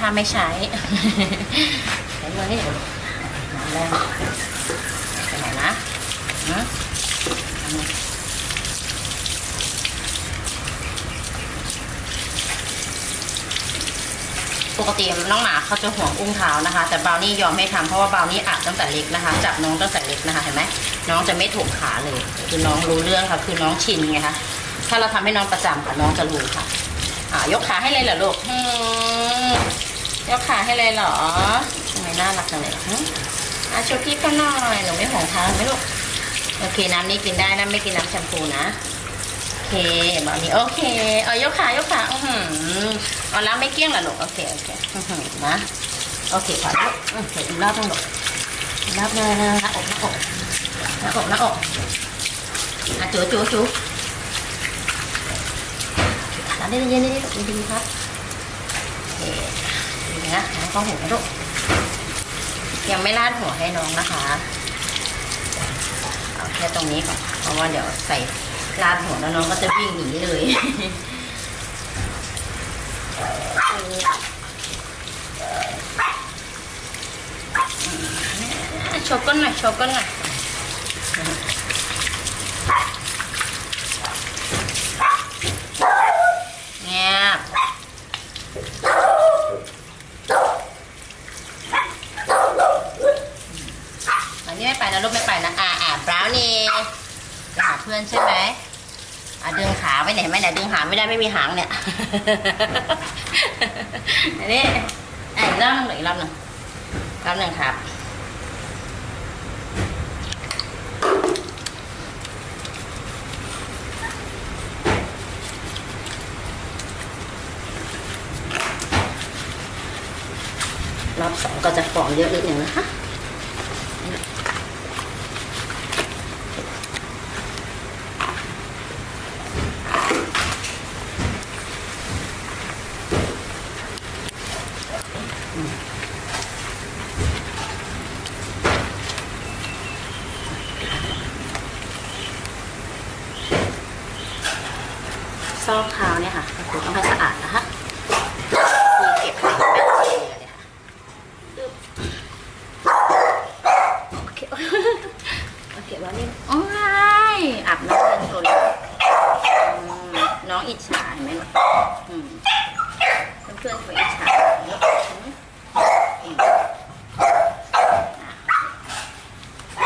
นะคะไม่ใช้ใช้มือนี่น้ำแรงไปไหนนะฮะปกติน้องหมาเขาจะห่วงอุ้งเท้านะคะ แต่บราวนี่ยอมให้ทำเพราะว่าบราวนี่อาบตั้งแต่เล็กนะคะ จับน้องตั้งแต่เล็กนะคะเห็นไหมน้องจะไม่ถูกขาเลย คือน้องรู้เรื่องค่ะ คือน้องชินไงคะถ้าเราทำให้น้องประจำค่ะน้องจะรู้ค่ะ อ่ายกขาให้เลยเหรอลูกอืม ยกขาให้เลยเหรอทำไมน่ารักจังเลยอะโชว์พี่ก็หน่อยหนูไม่ห่วงเท้าไหมลูกโอเคน้ำนี้กินได้นะไม่กินน้ำแชมพูนะโอเคแบบนี้โอเคเออยกขายกขาอือหือเอาล้างไม่เกี้ยงเหรอลูกโอเคโอเคอือหือนะโอเคขอลูกอือเดี๋ยวอีกรอบต้องลูกอีกรอบนึงหน้าอกหน้าอกหน้าอกหน้าอกอะจูจูจูร้านได้เย็นๆๆดีครับโอเค ดีนะน้องก็เห็นไหมลูกยังไม่ลาดหัวให้น้องนะคะเอาแค่ตรงนี้ก่อนเพราะว่าเดี๋ยวใส่ลาดหัวแล้วน้องก็จะวิ่งหนีเลยโชว์ก้นหน่อยโชว์ก้นหน่อย เงียบอั นนี้ไม่ไปนะลูกไม่ไปนะอ่าอ่าบราวนี่ไปหาเพื่อนใช่ไหมอะดึงขาไว้ไหนไมเนี่ยดึงหางไม่ได้ไม่มีหางเนี่ยอันนี้อะอีกรอบหนึ่งอีกรอบหนึ่งรอบหนึ่งครับรอบสองก็จะฟองเยอะนิดหนึ่งนะคะ ซอกเท้าเนี่ยค่ะคือต้องให้สะอาดนะคะที่เก็บแบคทีเรียเนี่ยค่ะโอเคโอเคแล้วนี่โอ้ยอาบน้ำเป็นตัวน้องอิจฉาเห็นไหมลูกเพื่อนๆเขาอิจฉาอืมอืม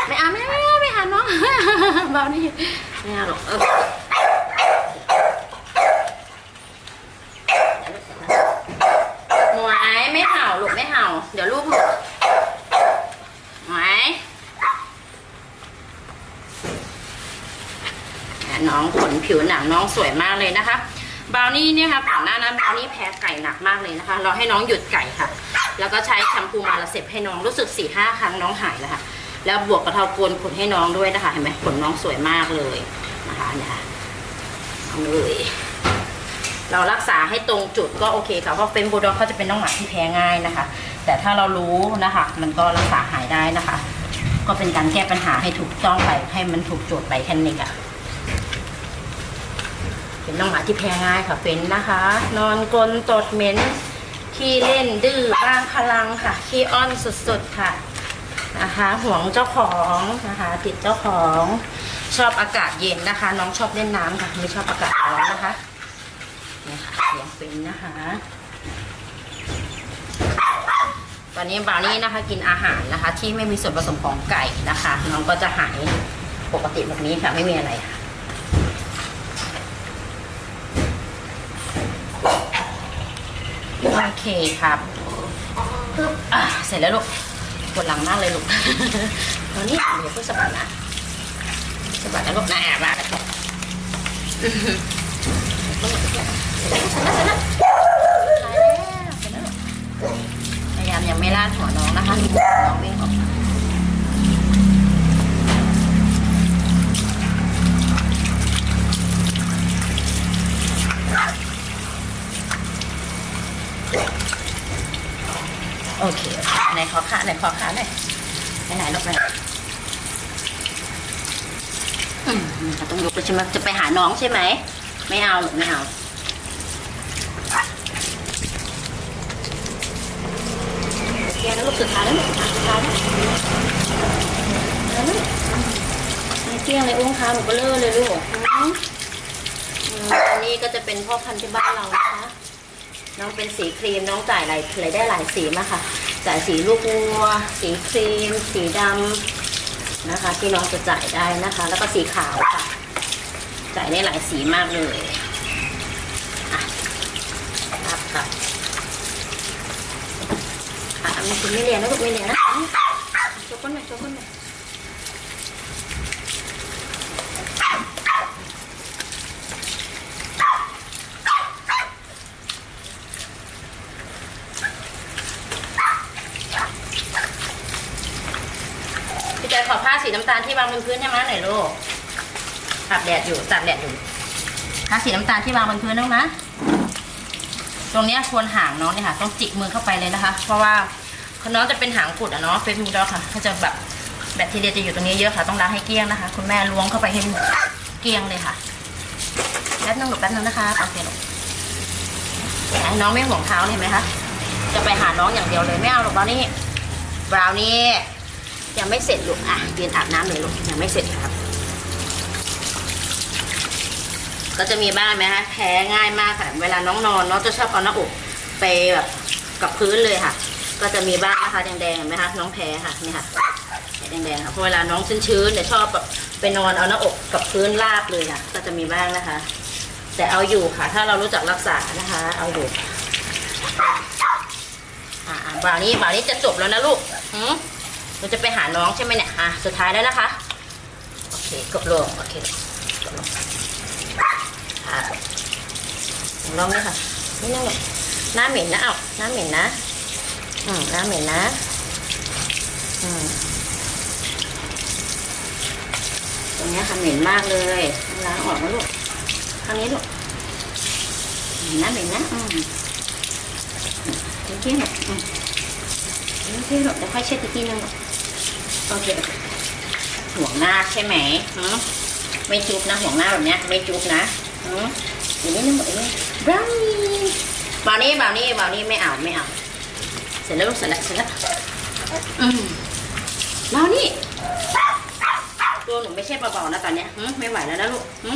ไม่เอาไม่เอาไม่เอาไม่เอาน้องเบานี่ไม่เอาหรอกเออหมวยไม่เห่าลูกไม่เห่า เดี๋ยวลูกหลุด ไหมอะ น้องขนผิวหนังน้องสวยมากเลยนะคะบราวนี่เนี่ยค่ะก่อนหน้านั้นบราวนี่แพ้ไก่หนักมากเลยนะคะ เราให้น้องหยุดไก่ค่ะ แล้วก็ใช้แชมพูมาละเสพให้น้องรู้สึกสี่ห้าครั้งน้องหายแล้วค่ะ แล้วบวกกระเทาโกนขนให้น้องด้วยนะคะ เห็นไหมขนน้องสวยมากเลยนะคะเนี่ยค่ะเอาเลยเรารักษาให้ตรงจุดก็โอเคค่ะเพราะเฟนบูดอกเขาจะเป็นน้องหมาที่แพ้ง่ายนะคะ แต่ถ้าเรารู้นะคะ มันก็รักษาหายได้นะคะ ก็เป็นการแก้ปัญหาให้ถูกต้องไปให้มันถูกโจทย์ไปแค่นี้ค่ะ เป็นน้องหมาที่แพ้ง่ายค่ะเป็นนะคะ นอนกลนตดเหม็นขี้เล่นดื้อบ้างพลังค่ะขี้อ้อนสุดๆค่ะนะคะห่วงเจ้าของนะคะติดเจ้าของชอบอากาศเย็นนะคะ น้องชอบเล่นน้ำค่ะไม่ชอบอากาศร้อนนะคะเนี่ยค่ะเสียงฟินนะคะตอนนี้บราวนี่นะคะกินอาหารนะคะ ที่ไม่มีส่วนผสมของไก่นะคะ น้องก็จะหายปกติแบบนี้ค่ะไม่มีอะไรค่ะ โอเคครับปึ๊บอะเสร็จแล้วลูกปวดหลังมากเลยลูกตอนนี้เดี๋ยวเพิ่อสะบัดนะสะบัดนะลูกนะแอบมาแล้วพยายามยังไม่ลาดหัวน้องนะคะน้องวิ่งออกมา เราต้องยกเลยใช่ไหมจะไปหาน้องใช่ไหม ไม่เอาหรอกไม่เอาลียร์นะลูกสุดท้ายแล้วลูกสุดท้ายแล้วแล้วไม่เกลี้ยงเลยอุ้งเท้าหนูก็เลอะเลยลูกอันนี้ก็จะเป็นพ่อพันธุ์ที่บ้านเรานะคะ น้องเป็นสีครีมน้องจ่ายหลายหลายได้หลายสีมากค่ะ จ่ายสีลูกวัว สีครีม สีดำนะคะที่น้องจะจ่ายได้นะคะ แล้วก็สีขาวค่ะ จ่ายได้หลายสีมากเลยอะครับครับอะมันคุณไม่เรียนนะลูกไม่เรียนนะโชว์ก้นหน่อยโชว์ก้นหน่อยพี่ใจขอผ้าสีน้ำตาลที่วางบนพื้นให้มาหน่อยลูก ตากแดดอยู่ตากแดดอยู่ผ้าสีน้ำตาลที่วางบนพื้นน้องนะ ตรงนี้ควรหางน้องเนี่ยค่ะ ต้องจิกมือเข้าไปเลยนะคะ เพราะว่าน้องจะเป็นหางกุดอะเนาะเฟซบุ๊กแล้วค่ะเขาจะแบบแบคทีเรียจะอยู่ตรงนี้เยอะค่ะ ต้องล้างให้เกลี้ยงนะคะ คุณแม่ล้วงเข้าไปให้เกลี้ยงเลยค่ะแป๊บนึงหลบแป๊บนึงนะคะโอเคหลบนน้องไม่ห่วงเท้าเห็นไหมคะจะไปหาน้องอย่างเดียวเลยไม่เอาหรอกบราวนี่บราวนี่ยังไม่เสร็จลูกอะยืนอาบน้ำเลยลูกยังไม่เสร็จครับ ก็จะมีบ้างไหมคะแพ้ง่ายมากค่ะ เวลาน้องนอนน้องจะชอบเอาหน้าอกไปแบบกับพื้นเลยค่ะ ก็จะมีบ้างนะคะแดงๆเห็นไหมคะน้องแพ้ค่ะนี่ค่ะแดงๆค่ะเพราะเวลาน้องชื้นๆเนี่ยชอบแบบไปนอนเอาหน้าอกกับพื้นราบเลยค่ะ ก็จะมีบ้างนะคะ แต่เอาอยู่ค่ะ ถ้าเรารู้จักรักษานะคะ เอาอยู่อ่าบ่าวนี้บ่าวนี้จะจบแล้วนะลูกหืมเราจะไปหาน้องใช่ไหมเนี่ยอะสุดท้ายแล้วนะคะโอเคกดลงโอเคกดลง ค่ะลองเลยค่ะนี่นั่งเลยหน้าเหม็นนะเอ้าน้าเหม็นนะ อืมน้าเหม็นนะ อืมตรงนี้ค่ะเหม็นมากเลยล้างออกนะลูกทางนี้ลูกเหม็นนะเหม็นนะอืมเดี๋ยวเที่ยงหรอกอืมเดี๋ยวเที่ยงหรอกเดี๋ยวค่อยเช็ดอีกทีนึงหรอกโอเคห่วงหน้าใช่ไหมหืมไม่จุบนะห่วงหน้าแบบเนี้ยไม่จุบนะ อย่างนี้นึงหมดเลยบราวนี่บราวนี่บราวนี่บราวนี่ไม่เอาไม่เอาเสร็จแล้วลูกเสร็จแล้วเสร็จแล้วอืมบราวนี่ตัวหนูไม่ใช่เบาๆนะตอนเนี้ยหึไม่ไหวแล้วนะลูกหึ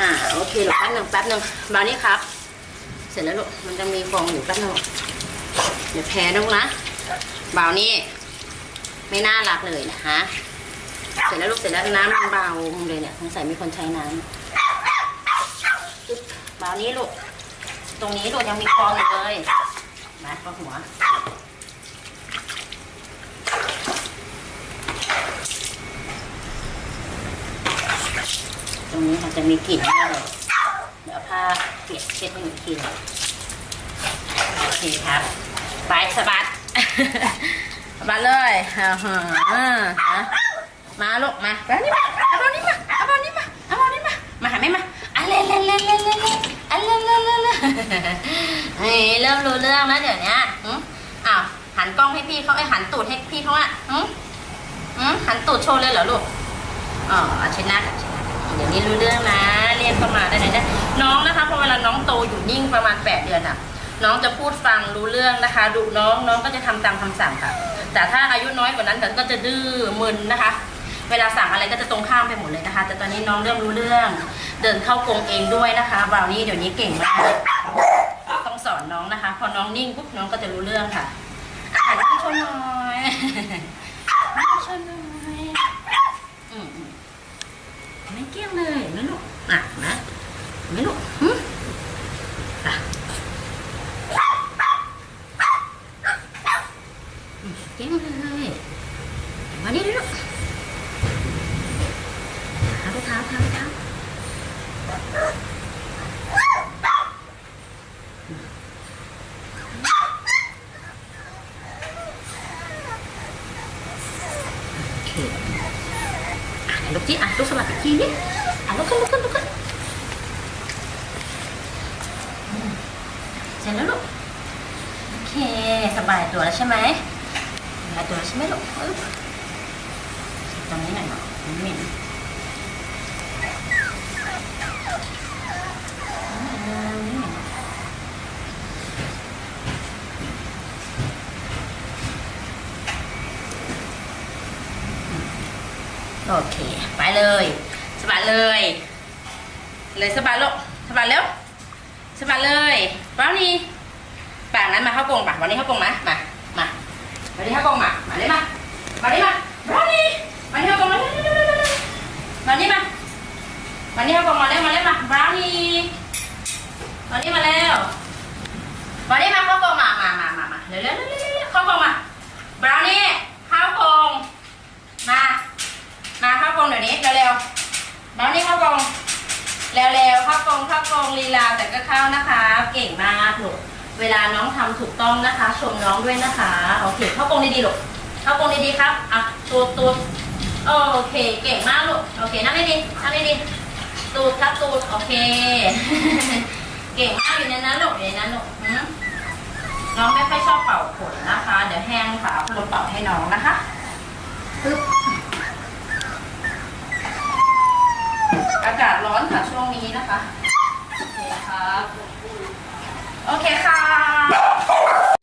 อ่าโอเคลูกแป๊บหนึงแป๊บหนึงบราวนี่ครับ เสร็จแล้วลูกมันจะมีฟองอยู่แป๊บหนึงเดี๋ยวแพ้นะลูกนะบราวนี่ไม่น่ารักเลยนะคะเสร็จแล้วลูกเสร็จแล้วน้ำมันเบาเลยเนี่ยสงสัยมีคนใช้น้ำ บาวนี้ลูก ตรงนี้ลูกยังมีฟองอยู่เลยมาก็หัวตรงนี้ค่ะจะมีกลิ่นมากเลยเดี๋ยวผ้าเปียกเช็ดให้หนูอีกทีหนึ่งโอเคครับไปสบัดสบัดเลยอ่าฮะนะมาลูกมาเอานี่มาเอานี่มาเอาเอานี่มาเอาเอานี่มามาหาแม่มาอะเล่นเล่นเล่นเล่น เล่นเล่เฮ้ยเริ่มรู้เรื่องแล้วเดี๋ยวนี้อ้าวหันกล้องให้พี่เขาไอ้หันตูดให้พี่เขาอะหึหึหันตูดโชว์เลยเหรอลูกอ๋อชน้ากันเช็ดหน้ากันเดี๋ยวนี้รู้เรื่องนะ เรียนเข้ามาได้ไหนเนี่ยน้องนะคะพอเวลาน้องโตอยู่นิ่งประมาณแปดเดือนอะ น้องจะพูดฟังรู้เรื่องนะคะดูน้องน้องก็จะทำตามคำสั่งค่ะ แต่ถ้าอายุน้อยกว่านั้นก็จะดื้อมึนนะคะ เวลาสั่งอะไรก็จะตรงข้ามไปหมดเลยนะคะ แต่ตอนนี้น้องเริ่มรู้เรื่อง เดินเข้ากรงเองด้วยนะคะบราวนี่เดี๋ยวนี้เก่งมาก สอนน้องนะคะ พอน้องนิ่งปุ๊บน้องก็จะรู้เรื่องค่ะอาหารให้ชนหน่อยให้ชนหน่อยอืมไม่เกลี้ยงเลยนะลูกอะนะไม่ลูกหึอะอืมเกลี้ยงเลยมานี่เลยลูก เท้าเท้าเท้าเท้าโอเคอะไหนลูกจี้อะลูกสลับอีกทีนี่อะลุกขึ้นลุก ขึ้นลุกขึ้นอืมเสร็จแล้วลูกโอเคสบายตัวแล้วใช่ไหมสบายตัวแล้วใช่ไหมลูกอึ๊บตรงนี้หน่อยเนาะมันเหม็น โโอเค ไป เลยสะบัดเลย เลยสะบัดลูกสะบัดเร็วสะบัดเลยบราวนี่ปากนั้นมาเข้ากงปะวันนี้เข้ากงมามามาวันนี้เข้ากงมามาเลยมามาเลยมาบราวนี่มาที่เข้ากงมาเร็วเร็วเร็วเร็วเร็วมานี่มาวันนี้เข้ากงมาเร็วมาเร็วมาบราวนี่วันนี้มาเร็ววันนี้มาเข้ากงมามามามามาเร็วเร็วเร็วเร็วเข้ากงมาบราวนี่เข้ากงมา มาเข้ากงเดี๋ยวนี้เร็ว ๆบราวนี่ข้าวกรงเร็วๆข้าวกรงข้าวกรงลีลาแต่ก็เข้านะคะ เก่งมากลูกเวลาน้องทำถูกต้องนะคะ ชมน้องด้วยนะคะโอเคข้าวกรงดีๆลูกข้าวกรงดีๆครับอะตูดตูดโอเคเก่งมากลูกโอเคนั่งดีๆนั่งดีๆตูดครับตูดโอเค เก่งมากอยู่ในนั้นลูกอยู่ในนั้นลูกน้องไม่ค่อยชอบเป่าขนนะคะ เดี๋ยวแห้งค่ะเอาคนเป่าให้น้องนะคะปึ๊บ อากาศร้อนค่ะช่วงนี้นะคะ โอเคครับ โอเคค่ะ